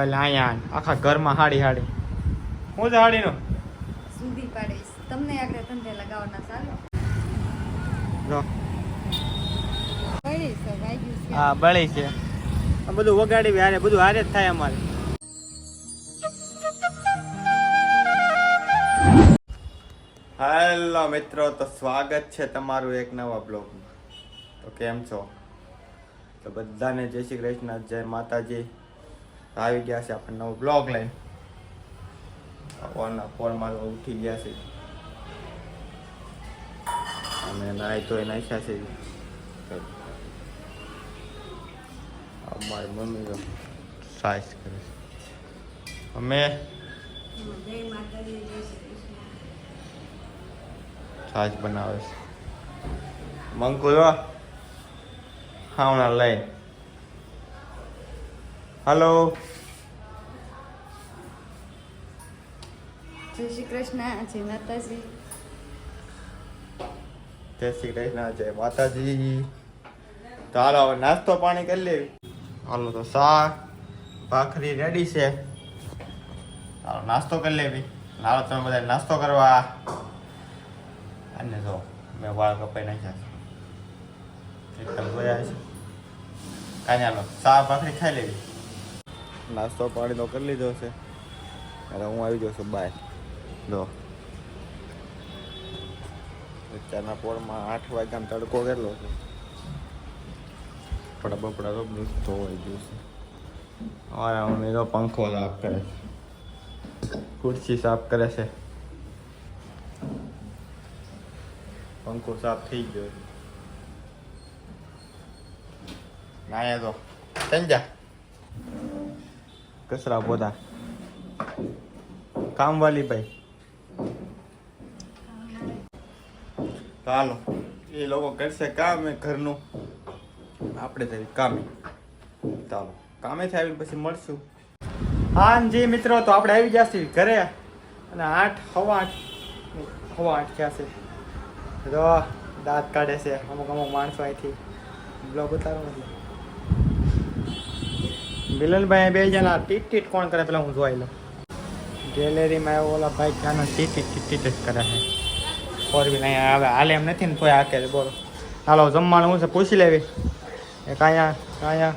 એટલે અહીંયા આખા ઘરમાં હાડી હાડી. હું છે હાડીનો? સુધી પાડીશ. તમને આગળ ધંધે લગાવવાના સારો. જો પડી છે વાગ્યું છે. હા બળી છે. આ બધું વગાડી હારે બધું હારે જ થાય અમારે. હેલો મિત્રો તો સ્વાગત છે તમારું એક નવા બ્લોગમાં. તો કેમ છો? તો બધાને જય શ્રી કૃષ્ણ જય માતાજી. આવી ગયા છે આપણે નવો બ્લોગ લઈને. ફોનના ફોન તો ઉઠી ગયા છે. અને નાહી એ નાખ્યા છે. અમારી મમ્મી તો સાઈસ કરે છે. અમે છાશ બનાવે છે. મંકુ જો હાવણા લઈ હલો જય શ્રી કૃષ્ણ જય માતાજી. જય શ્રી કૃષ્ણ જય માતાજી. તો હાલો હવે નાસ્તો પાણી કરી લેવી હાલો તો શાક ભાખરી રેડી છે. હાલો નાસ્તો કરી લેવી હાલો તમે બધા નાસ્તો કરવા. અને જો મેં વાળ કપાઈ નાખ્યા એકદમ ગયા છે કાંઈ હાલો શાક ભાખરી ખાઈ લેવી નાસ્તો પાણી તો કરી લીધો છે. એટલે હું આવી જાઉં છું બાય જો અત્યારના પોળમાં આઠ વાગ્યાનો તડકો કેટલો છે? થોડા બપડા તો બધું ધોવાઈ ગયું છે. અમારા મમ્મી તો પંખો સાફ કરે છે. ખુરશી સાફ કરે છે. પંખો સાફ થઈ ગયો નાયા તો. સંજા કચરા પોતા. કામવાલી ભાઈ. ચાલો એ લોકો કરશે કામ ઘરનું. આપણે થઈ કામે. ચાલો કામેથી આવી પછી મળશું. હા જી મિત્રો, તો આપણે આવી ગયા છીએ ઘરે. અને આઠ, હવા આઠ. હવા આઠ થયા છે? તો દાંત કાઢે છે. અમુક અમુક માણસો અહીંથી. બ્લોગ ઉતારો નથી. મિલનભાઈ બે જણા ટીટ ટીટ કોણ કરે પેલા હું જોઈ લઉં. ગેલેરીમાં ઓલા ભાઈ જાનો ટીટ ટીટ ટીટ જ કરે છે. ફોર વ્હીલ અહીંયા આવે. હાલે એમ નથી ને તોય હાકે બોલો. હાલો, જમવાનું હું છે? પૂછી લેવી. એ કાંયા કાંયા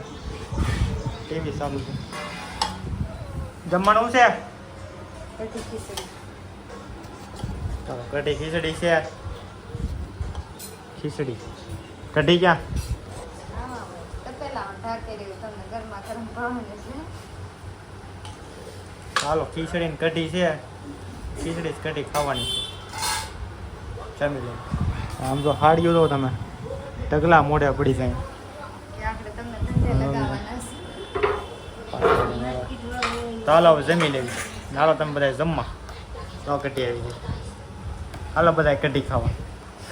ટીવી ચાલુ છે. જમવાનું છે? કઢી ખીચડી છે. ખીચડી. કઢી ક્યાં? તપેલામાં ઢાંકી રહ્યું તમને ગરમા ગરમ ભાવે છે. ચાલો ખીચડી ને કઢી છે. ખીચડી જ કઢી ખાવાની છે. જમી લે. આમ તો હાડ્યું તો તમે. ઢગલા મોઢે પડી જાય. કે આપણે તમને ધંધે લગાવવાના છે. ચાલો હવે જમી લેવી હાલો તમે બધા જમવા. તો કઢી આવી ગઈ હાલો બધા કઢી ખાવા.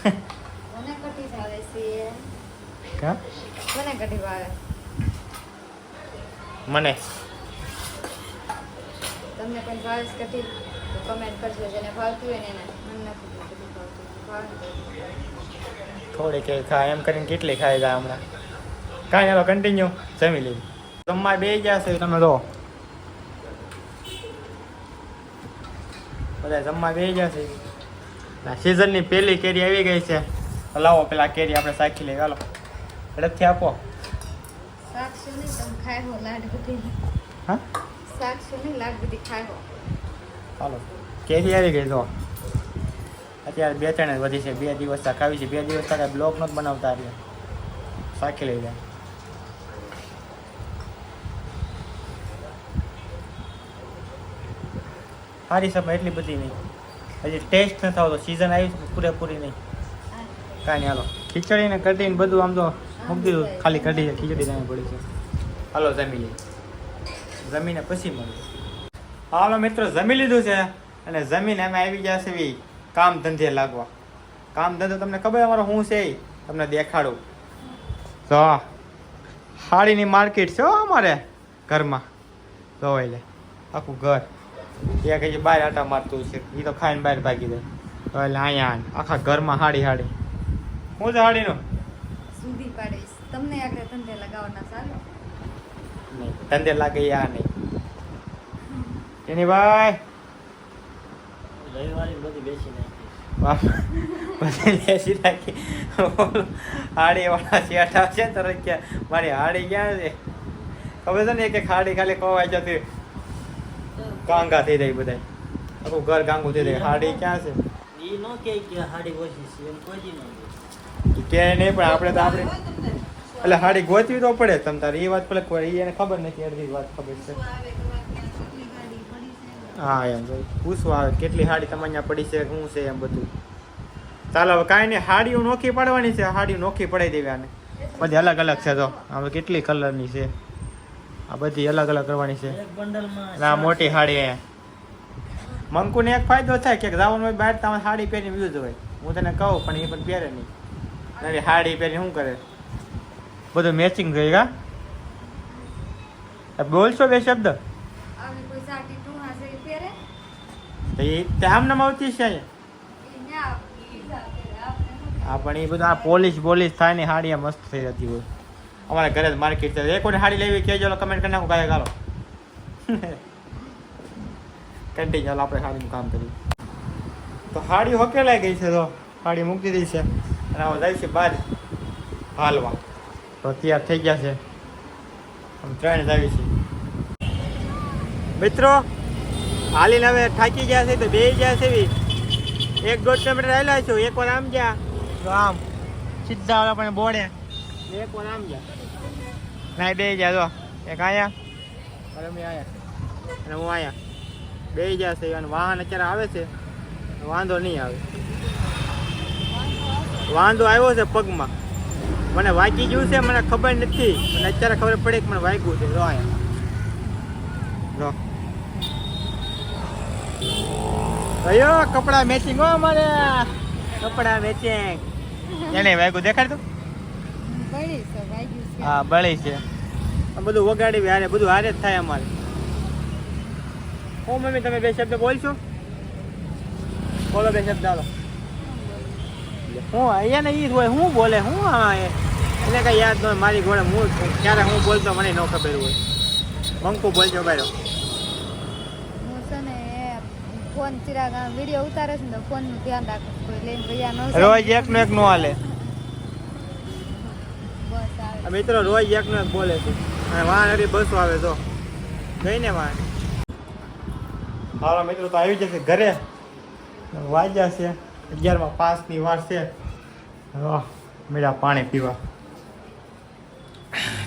મને કઢી ભાવે છે. કા મને કઢી ભાવે. મને. તમને પણ ભાવે છે કઢી તો કમેન્ટ કરજો જેને ભાવતું હોય ને એને. મને નથી કઢી ભાવતી ભાવે ને થોડી કે ખા એમ કરીને કેટલી ખાઈ જાય હમણાં? કાંઈ હાલો કન્ટિન્યુ જમી લેવી જમવા બે ગયા છે તમે તો. બધા જમવા બે ગયા છે. સિઝનની પહેલી કેરી આવી ગઈ છે. લાવો પેલા કેરી આપણે સાખી લઈએ. હાલો. ઝડપથી આપો. શાક શું ખાય હો લાડ બધી. હા? શાક શું લાડ બધી ખાય હો. હાલો. કેરી આવી ગઈ જો અત્યારે બે ત્રણ જ વધી છે. બે દિવસ તક આવી છે. બે દિવસ તક બ્લોક નથી બનાવતા રહ્યા સાખી લઈ જાય. સારી સમય એટલી બધી નહીં. હજી ટેસ્ટ ન થાવ તો સિઝન આવી પૂરેપૂરી નહીં. કાંઈ હાલો. ખીચડી ને કઢી ને બધું આમ તો મૂકી દીધું ખાલી કઢી ખીચડી જાણી પડી છે. હાલો, જમી લઈએ. જમીને પછી મળીએ. હાલો મિત્રો, જમી લીધું છે અને જમીન અમે આવી ગયા છે કામ ધંધે લાગવા. કામ ધંધો તમને ખબર અમારો શું છે? તમને દેખાડું. તો હાડીની માર્કેટ છે હો અમારે ઘરમાં. જોવાય લે, આખું ઘર. એક હજી બહાર આટા મારતું છે એ તો ખાઈને બહાર ભાગી જાય. એટલે અહીંયા આખા ઘરમાં હાડી હાડી. શું છે હાડીનું? સુધી પાડીશ. તમને આગળ ધંધે લગાવવાના સારું? નહીં ધંધે લાગે યા નહીં. એની ભાઈ રવિવારે બધી બેસી નાખી બાપ બધી લેસી નાખી. હાડી વાળા શેઠ આવશે તરત કે મારી હાડી ક્યાં છે? ખબર છે ને એક હાડી ખાલી ખવાઈ જતી કાંગા થઈ રહી બધા આખું ઘર ગાંગું થઈ જાય. હાડી ક્યાં છે? એ નો કે કે હાડી ઓછી છે એમ કોઈ ન ઈ કે નહીં પણ આપણે તો આપણે એટલે હાડી ગોતવી તો પડે તમ તારે. એ વાત પેલા કોઈ એને ખબર નથી અડધી વાત ખબર છે. હા એમ ભાઈ પૂછવા આવે? કેટલી હાડી તમારે અહીંયા પડી છે? શું છે એમ બધું? ચાલો હવે કાંઈ નહીં. હાડીઓ નોખી પાડવાની છે. હાડીઓ નોખી પડાવી દેવી આને. બધી અલગ અલગ છે તો. આમાં કેટલી કલરની છે. આ બધી અલગ અલગ કરવાની છે. એક બંડલમાં અને આ મોટી હાડી એ મંકુને એક ફાયદો થાય કે જવાનું હોય બહાર તમારે હાડી પહેરીને વ્યૂઝ હોય. હું તને કહું પણ એ પણ પહેરે નહીં. નવી હાડી પહેરી શું કરે? બધું મેચિંગ થઈ ગયા બોલશો બે શબ્દ? આમ નામ આવતી છે હા પણ એ બધું આ પોલીસ બોલીસ થાય ને હાડી આ મસ્ત થઈ જતી હોય. અમારા ઘરે જ માર્કેટ છે. એક હાડી લેવી કહેજો કમેન્ટ કરી નાખો કાંઈ ગાલો કન્ટિન્યુ ચાલો આપણે હાડીનું કામ કરીએ. તો હાડી લઈ ગઈ છે તો હાડી મૂકી દીધી છે. અને હવે જાય છે બહાર હાલવા. તો તૈયાર થઈ ગયા છે. આમ ત્રણ જ છે. મિત્રો, હાલીને હવે થાકી ગયા છે તો બે ગયા છે એક દોઢ કિલોમીટર આવેલા છો એક વાર આમ ગયા. તો આમ. સીધા ઓલા પણ બોડે. એક વાર આમ ગયા. ના, બે ગયા, જો. એક આયા. અને મેં આયા. અને હું આયા. બે ગયા છે, અને વાહન અત્યારે આવે છે. વાંધો નહીં આવે. વાંધો આવ્યો છે પગમાં. મને વાગી ગયું છે મને ખબર નથી. અને અત્યારે ખબર પડે કે મને વાગ્યું છે. જો જો અયો કપડા મેચિંગ હો અમારે. કપડા મેચિંગ એને વાગ્યું દેખાડ તું. હા બળી છે. આ બધું વગાડી હારે બધું હારે જ થાય અમારે. હું મમ્મી તમે બે શબ્દ બોલશો? બોલો બે શબ્દ હાલો. હું અહીંયા ને એ હોય હું બોલે હું એને કઈ યાદ ન હોય મારી ઘોડે હું ક્યારે હું બોલતો મને ન ખબર હોય. મંકુ બોલજો બાયો હું છે ને એ ફોન ચિરાગ વીડિયો ઉતારે છે ને ફોન ધ્યાન રાખો કોઈ લઈને ગયા ન રોજ એક નો એક નો હાલે. બસ મિત્રો રોજ એક નો એક બોલે છે. અને વાહન હરી બસો આવે તો. ગઈ ને વાહન. મારા મિત્રો તો આવી જશે ઘરે. વાજ્યા છે. અગિયારમાં પાસની વાર છે. મેળા પાણી પીવા.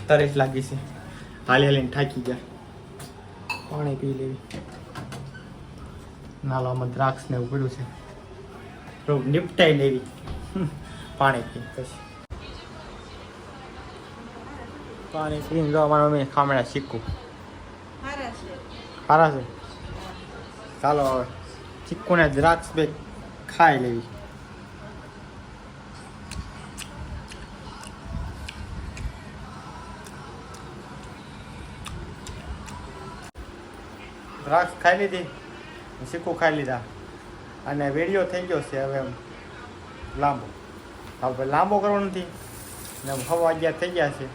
તરસ લાગી છે. હાલી હાલીને થાકી ગયા. પાણી પી લેવી. નાલામાં દ્રાક્ષ ને એવું પડ્યું છે. નિપટાઈ લેવી. પાણી પી પછી. પાણી પીને જો અમારા મમ્મી ખામડા શીખવું. સારા છે. ચાલો હવે. ચીક્કુ ને દ્રાક્ષ બે. ખાઈ લેવી. દ્રાક્ષ ખાઈ લીધી. ચીક્કુ ખાઈ લીધા. અને વેડિયો થઈ ગયો છે હવે લાંબો. હવે લાંબો કરવો નથી. ને હવા વાગ્યા થઈ ગયા છે.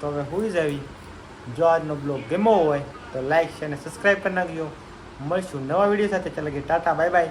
તો હવે હુઈ જવી જો આજનો બ્લોગ ગેમો હોય તો લાઈક છે અને સબસ્ક્રાઈબ કરી નાખજો. મળશું નવા વીડિયો સાથે. ચાલે કે ટાટા બાય બાય